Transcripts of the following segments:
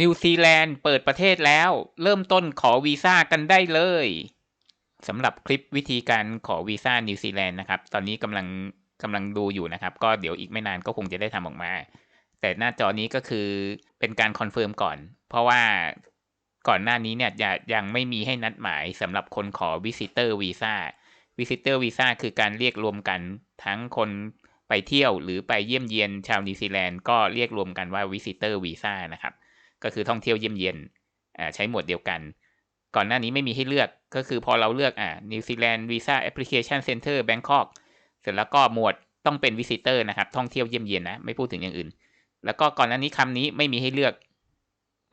นิวซีแลนด์เปิดประเทศแล้ว เริ่มต้นขอวีซ่ากันได้เลยสำหรับคลิปวิธีการขอวีซ่านิวซีแลนด์นะครับ ตอนนี้กำลังกำลังดูอยู่นะครับ ก็เดี๋ยวอีกไม่นานก็คงจะได้ทำออกมา แต่หน้าจอนี้ก็คือเป็นการคอนเฟิร์มก่อน เพราะว่าก่อนหน้านี้เนี่ยยังไม่มีให้นัดหมายสำหรับคนขอวิสิเตอร์วีซ่าวิสิเตอร์วีซ่าคือการเรียกรวมกันทั้งคนไปเที่ยวหรือไปเยี่ยมเยียนชาวนิวซีแลนด์ก็เรียกรวมกันว่าวิสิเตอร์วีซ่านะครับ ก็คือท่องเที่ยวเยี่ยมเยียนใช้หมวดเดียวกัน ก่อนหน้านี้ไม่มีให้เลือกก็คือพอเราเลือกอ่านิวซีแลนด์วีซ่าแอปพลิเคชันเซ็นเตอร์แบงคอกเสร็จแล้วก็หมวดต้องเป็นวิสิเตอร์นะครับ ท่องเที่ยวเยี่ยมเยียนนะไม่พูดถึงอย่างอื่น แล้วก็ก่อนหน้านี้คำนี้ไม่มีให้เลือก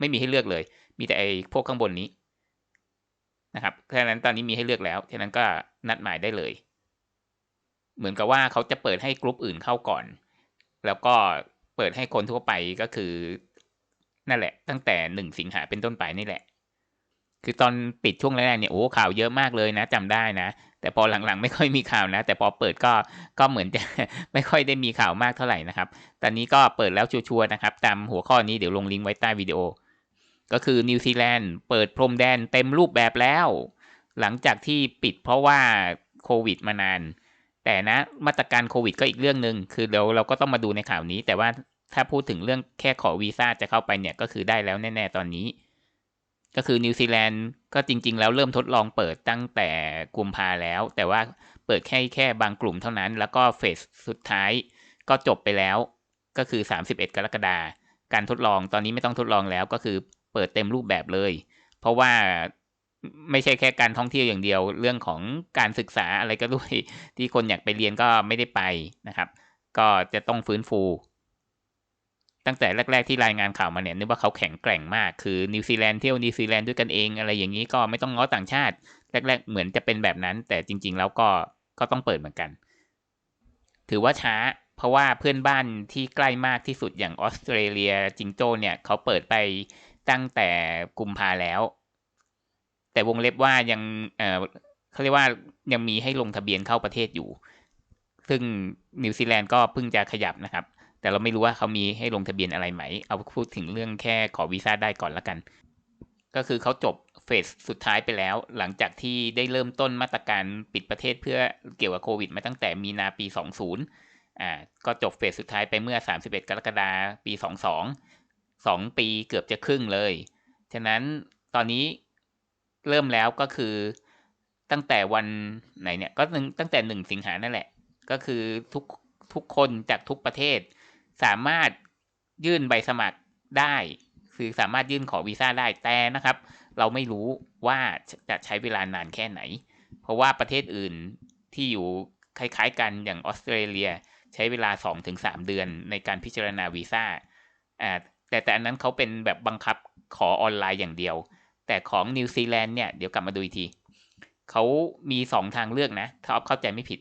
ไม่มีให้เลือกเลย มีแต่ไอ้พวกข้างบนนี้นะครับเพราะฉะนั้นตอนนี้มีให้เลือกแล้วฉะนั้นก็นัดหมายได้เลย เหมือนกับว่าเขาจะเปิดให้กลุ่มอื่นเข้าก่อน แล้วก็เปิดให้คนทั่วไปก็คือ นั่นแหละ ตั้งแต่หนึ่งสิงหาเป็นต้นไปนี่แหละ คือตอนปิดช่วงแรกเนี่ยโอ้ข่าวเยอะมากเลยนะจำได้นะ แต่พอหลังๆ ไม่ค่อยมีข่าวนะ แต่พอเปิดก็ก็เหมือนจะไม่ค่อยได้มีข่าวมากเท่าไหร่นะครับ ตอนนี้ก็เปิดแล้วชัวร์นะครับ ตามหัวข้อนี้เดี๋ยวลงลิงก์ไว้ใต้วิดีโอ ก็คือนิวซีแลนด์เปิดพรมแดนเต็มรูปแบบแล้ว หลังจากที่ปิดเพราะว่าโควิดมานานแต่นะมาตรการโควิดก็อีกเรื่องหนึ่งคือเดี๋ยวเราก็ต้องมาดูในข่าวนี้ แต่ว่า ถ้าพูดถึงเรื่องแค่ขอวีซ่าจะเข้าไปเนี่ยก็คือได้แล้วแน่ ๆ ตอนนี้ ก็คือนิวซีแลนด์ก็จริง ๆ แล้วเริ่มทดลองเปิดตั้งแต่กุมภาแล้ว แต่ว่าเปิดแค่แค่บางกลุ่มเท่านั้น แล้วก็เฟสสุดท้ายก็จบไปแล้วก็คือ 31 กรกฎาการทดลองตอนนี้ไม่ต้องทดลองแล้วก็คือเปิดเต็มรูปแบบเลย เพราะว่าไม่ใช่แค่การท่องเที่ยวอย่างเดียว เรื่องของการศึกษาอะไรก็ด้วย ที่คนอยากไปเรียนก็ไม่ได้ไปนะครับ ก็จะต้องฟื้นฟู ตั้งแต่แรก ๆ ที่รายงานข่าวมาเนี่ยนึกว่าเขาแข็งแกร่งมาก คือนิวซีแลนด์เที่ยวนิวซีแลนด์ด้วยกันเองอะไรอย่างนี้ก็ไม่ต้องง้อต่างชาติ แรก ๆ เหมือนจะเป็นแบบนั้น แต่จริง ๆ แล้วก็ก็ต้องเปิดเหมือนกัน ถือว่าช้า เพราะว่าเพื่อนบ้านที่ใกล้มากที่สุดอย่างออสเตรเลียจิงโจ้เนี่ยเขาเปิดไปตั้งแต่กุมภาแล้ว แต่วงเล็บว่ายังเออเขาเรียกว่ายังมีให้ลงทะเบียนเข้าประเทศอยู่ ซึ่งนิวซีแลนด์ก็เพิ่งจะขยับนะครับ แต่เราไม่รู้ว่าเขามีให้ลงทะเบียนอะไรไหม เอาพูดถึงเรื่องแค่ขอวีซ่าได้ก่อนละกัน ก็คือเขาจบเฟสสุดท้ายไปแล้ว หลังจากที่ได้เริ่มต้นมาตรการปิดประเทศเพื่อเกี่ยวกับโควิดมาตั้งแต่มีนาปี 20อ่าก็จบเฟสสุดท้ายไปเมื่อ 31 กรกฎาปี 22สองปีเกือบจะครึ่งเลย ฉะนั้นตอนนี้เริ่มแล้วก็คือตั้งแต่วันไหนเนี่ยก็ตั้งแต่หนึ่งสิงหานั่นแหละ ก็คือทุกทุกคนจากทุกประเทศ สามารถยื่นใบสมัครได้คือสามารถยื่นขอวีซ่าได้แต่นะครับ เราไม่รู้ว่าจะใช้เวลานานแค่ไหน เพราะว่าประเทศอื่นที่อยู่คล้ายๆกันอย่างออสเตรเลียใช้เวลา 2-3 เดือนในการพิจารณาวีซ่าแต่แต่อันนั้นเขาเป็นแบบบังคับขอออนไลน์อย่างเดียว แต่ของนิวซีแลนด์เนี่ยเดี๋ยวกลับมาดูอีกทีเขามีสองทางเลือกนะ ถ้าเข้าใจไม่ผิด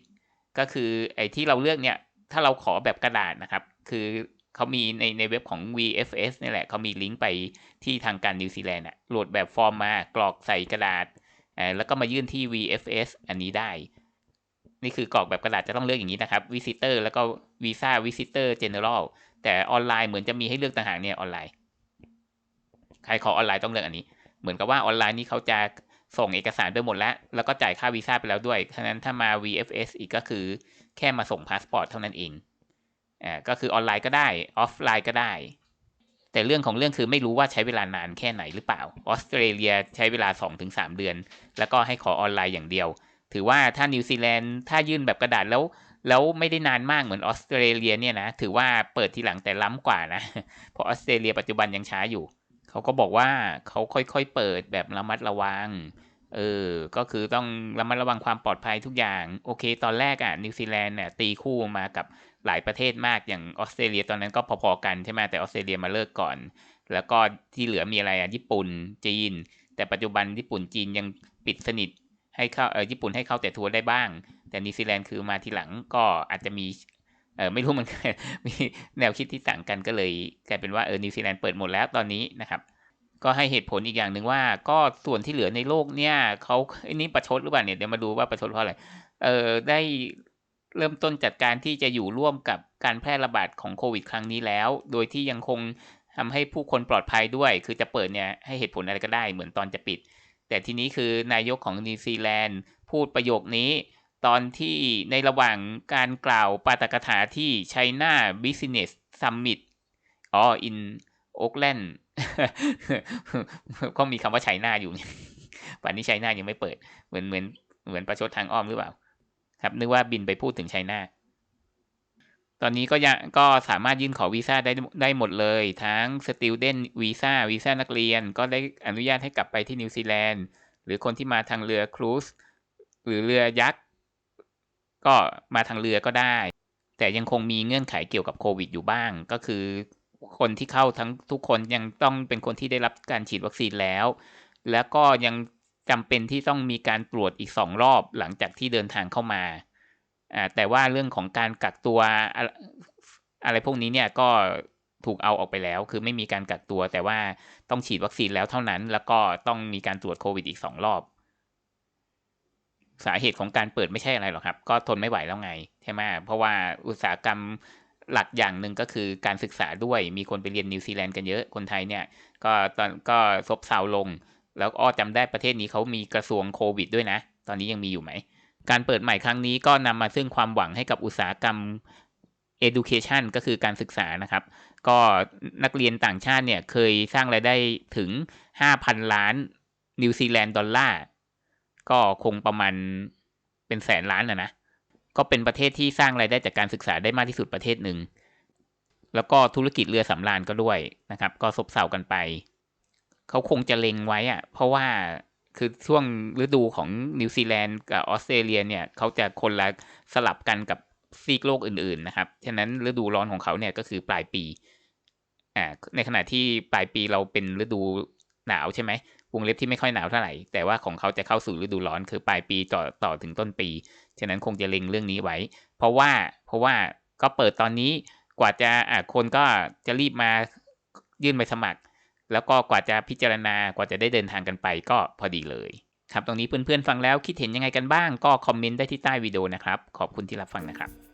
ก็คือไอ้ที่เราเลือกเนี่ย ถ้าเราขอแบบกระดาษนะครับ คือเขามีในในเว็บของ VFS นี่แหละเขามีลิงก์ไปที่ทางการนิวซีแลนด์อะโหลดแบบฟอร์มมากรอกใส่กระดาษแล้วก็มายื่นที่ VFS อันนี้ได้ นี่คือกรอกแบบกระดาษจะต้องเลือกอย่างนี้นะครับ Visitor แล้วก็ Visa Visitor General แต่ออนไลน์เหมือนจะมีให้เลือกต่างหากเนี่ยออนไลน์ ใครขอออนไลน์ต้องเลือกอันนี้ เหมือนกับว่าออนไลน์นี้เขาจะส่งเอกสารไปหมดแล้ว แล้วก็จ่ายค่าวีซ่าไปแล้วด้วย ฉะนั้นถ้ามา VFS อีกก็คือแค่มาส่งพาสปอร์ตเท่านั้นเอง อ่าก็คือออนไลน์ก็ได้ออฟไลน์ก็ได้ แต่เรื่องของเรื่องคือไม่รู้ว่าใช้เวลานานแค่ไหนหรือเปล่าออสเตรเลียใช้เวลา 2-3 เดือน แล้วก็ให้ขอออนไลน์อย่างเดียว ถือว่าถ้านิวซีแลนด์ถ้ายื่นแบบกระดาษแล้วแล้วไม่ได้นานมากเหมือนออสเตรเลียเนี่ยนะถือว่าเปิดทีหลังแต่ล้ำกว่านะเพราะออสเตรเลียปัจจุบันยังช้าอยู่เขาก็บอกว่าเขาค่อยๆเปิดแบบระมัดระวังเออก็คือต้องระมัดระวังความปลอดภัยทุกอย่าง โอเค ตอนแรกอะนิวซีแลนด์เนี่ยตีคู่มากับ หลายประเทศมากอย่างออสเตรเลียตอนนั้นก็พอๆกันใช่ไหมแต่ออสเตรเลียมาเลิกก่อน แล้วก็ที่เหลือมีอะไรอะญี่ปุ่นจีน แต่ปัจจุบันญี่ปุ่นจีนยังปิดสนิทให้เข้าเออญี่ปุ่นให้เข้าแต่ทัวร์ได้บ้าง แต่นิวซีแลนด์คือมาทีหลังก็อาจจะมีเออไม่รู้มันมีแนวคิดที่ต่างกันก็เลยกลายเป็นว่าเออนิวซีแลนด์เปิดหมดแล้วตอนนี้นะครับ ก็ให้เหตุผลอีกอย่างหนึ่งว่า ก็ส่วนที่เหลือในโลกเนี่ยเขาอันนี้ประชดหรือเปล่าเนี่ยเดี๋ยวมาดูว่าประชดเพราะอะไรเออได้ เริ่มต้นจัดการที่จะอยู่ร่วมกับการแพร่ระบาดของโควิดครั้งนี้แล้ว โดยที่ยังคงทำให้ผู้คนปลอดภัยด้วย คือจะเปิดเนี่ยให้เหตุผลอะไรก็ได้เหมือนตอนจะปิด แต่ทีนี้คือนายกของนิวซีแลนด์พูดประโยคนี้ ตอนที่ในระหว่างการกล่าวปาฐกถาที่ China Business Summit อ๋อ in Oakland ก็มีคำว่าไชน่าอยู่ป่านนี้ไชน่ายังไม่เปิด เหมือนเหมือนเหมือนประชดทางอ้อมหรือเปล่า ครับนึกว่าบินไปพูดถึงไชน่าตอนนี้ก็ยังก็สามารถยื่นขอวีซ่าได้ได้หมดเลย ทั้ง student visa วีซ่านักเรียน ก็ได้อนุญาตให้กลับไปที่นิวซีแลนด์หรือคนที่มาทางเรือครูซหรือเรือยักษ์ก็มาทางเรือก็ได้ แต่ยังคงมีเงื่อนไขเกี่ยวกับโควิดอยู่บ้าง ก็คือคนที่เข้าทั้งทุกคนยังต้องเป็นคนที่ได้รับการฉีดวัคซีนแล้ว แล้วก็ยัง จำเป็นที่ต้องมีการตรวจอีกสองรอบหลังจากที่เดินทางเข้ามาอ่าแต่ว่าเรื่องของการกักตัวอะอะไรพวกนี้เนี่ยก็ถูกเอาออกไปแล้ว คือไม่มีการกักตัว แต่ว่าต้องฉีดวัคซีนแล้วเท่านั้น แล้วก็ต้องมีการตรวจโควิดอีกสองรอบ สาเหตุของการเปิดไม่ใช่อะไรหรอกครับ ก็ทนไม่ไหวแล้วไงใช่ไหมเพราะว่าอุตสาหกรรมหลักอย่างหนึ่งก็คือการศึกษาด้วยมีคนไปเรียนนิวซีแลนด์กันเยอะคนไทยเนี่ย ก็ตอนก็ซบเซาลง แล้วอ้อจำได้ประเทศนี้เขามีกระทรวงโควิดด้วยนะ ตอนนี้ยังมีอยู่ไหม การเปิดใหม่ครั้งนี้ก็นำมาซึ่งความหวังให้กับอุตสาหกรรม education ก็คือการศึกษานะครับ ก็นักเรียนต่างชาติเนี่ยเคยสร้างรายได้ถึง 5,000 ล้านนิวซีแลนด์ดอลลาร์ก็คงประมาณเป็นแสนล้านนะนะ ก็เป็นประเทศที่สร้างรายได้จากการศึกษาได้มากที่สุดประเทศหนึ่ง แล้วก็ธุรกิจเรือสำราญก็ด้วยนะครับ ก็ซบเซากันไป เขาคงจะเล็งไว้อะเพราะว่าคือช่วงฤดูของนิวซีแลนด์กับออสเตรเลียเนี่ยเขาจะคนละสลับกันกับซีกโลกอื่นๆนะครับ ฉะนั้นฤดูร้อนของเขาเนี่ยก็คือปลายปี อ่า ในขณะที่ปลายปีเราเป็นฤดูหนาวใช่ไหม วงเล็บที่ไม่ค่อยหนาวเท่าไหร่ แต่ว่าของเขาจะเข้าสู่ฤดูร้อนคือปลายปีต่อต่อถึงต้นปี ฉะนั้นคงจะเล็งเรื่องนี้ไว้ เพราะว่า เพราะว่าก็เปิดตอนนี้ กว่าจะ อ่า คนก็จะรีบมายื่นใบสมัคร แล้วก็กว่าจะพิจารณากว่าจะได้เดินทางกันไปก็พอดีเลยครับ ตรงนี้เพื่อนๆฟังแล้วคิดเห็นยังไงกันบ้าง ก็คอมเมนต์ได้ที่ใต้วิดีโอนะครับ ขอบคุณที่รับฟังนะครับ